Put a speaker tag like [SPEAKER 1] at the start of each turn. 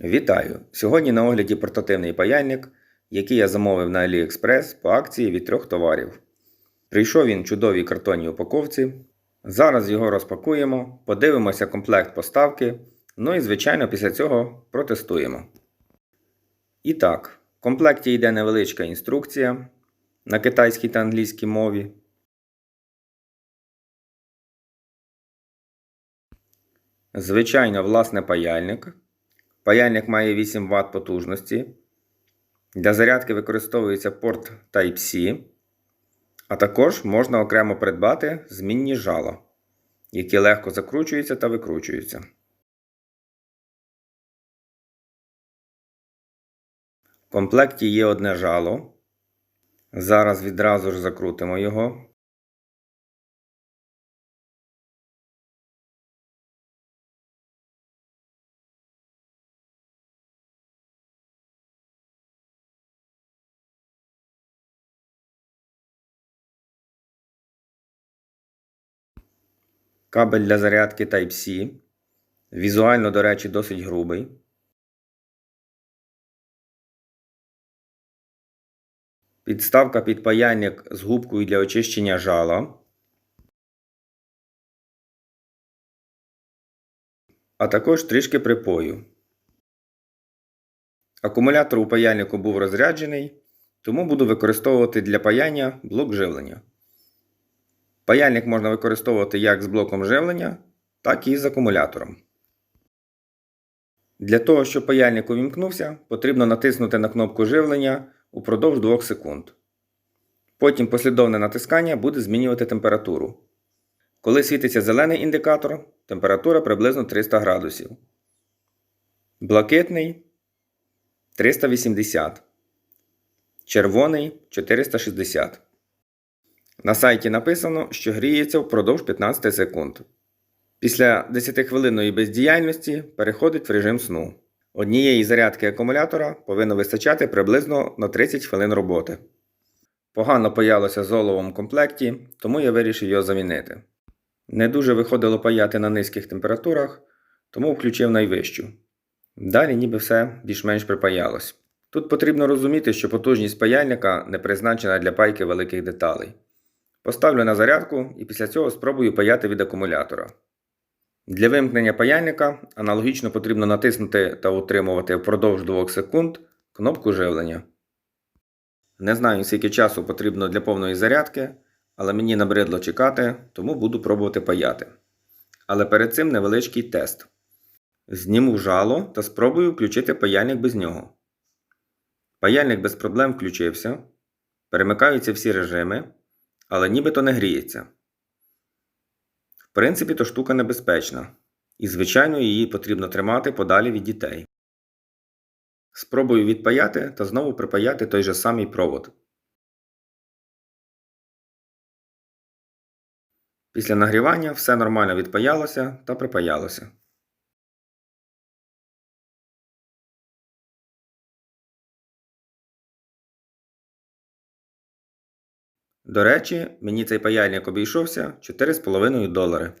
[SPEAKER 1] Вітаю! Сьогодні на огляді портативний паяльник, який я замовив на AliExpress по акції від трьох товарів. Прийшов він в чудовій картонній упаковці. Зараз його розпакуємо, подивимося комплект поставки, ну і, звичайно, після цього протестуємо. І так, в комплекті йде невеличка інструкція на китайській та англійській мові. Звичайно, власне паяльник. Паяльник має 8 Вт потужності. Для зарядки використовується порт Type-C, а також можна окремо придбати змінні жала, які легко закручуються та викручуються. В комплекті є одне жало. Зараз відразу ж закрутимо його. Кабель для зарядки Type-C. Візуально, до речі, досить грубий. Підставка під паяльник з губкою для очищення жала. А також трішки припою. Акумулятор у паяльнику був розряджений, тому буду використовувати для паяння блок живлення. Паяльник можна використовувати як з блоком живлення, так і з акумулятором. Для того, щоб паяльник увімкнувся, потрібно натиснути на кнопку живлення упродовж 2 секунд. Потім послідовне натискання буде змінювати температуру. Коли світиться зелений індикатор, температура приблизно 300 градусів. Блакитний 380. Червоний 460. На сайті написано, що гріється впродовж 15 секунд. Після 10-хвилинної бездіяльності переходить в режим сну. Однієї зарядки акумулятора повинно вистачати приблизно на 30 хвилин роботи. Погано паялося з оловом комплекті, тому я вирішив його замінити. Не дуже виходило паяти на низьких температурах, тому включив найвищу. Далі ніби все більш-менш припаялось. Тут потрібно розуміти, що потужність паяльника не призначена для пайки великих деталей. Поставлю на зарядку і після цього спробую паяти від акумулятора. Для вимкнення паяльника аналогічно потрібно натиснути та утримувати впродовж 2 секунд кнопку живлення. Не знаю, скільки часу потрібно для повної зарядки, але мені набридло чекати, тому буду пробувати паяти. Але перед цим невеличкий тест. Зніму жало та спробую включити паяльник без нього. Паяльник без проблем включився. Перемикаються всі режими але нібито не гріється. В принципі, то штука небезпечна, і, звичайно, її потрібно тримати подалі від дітей. Спробую відпаяти та знову припаяти той же самий провод. Після нагрівання все нормально відпаялося та припаялося. До речі, мені цей паяльник обійшовся 4,5 долари.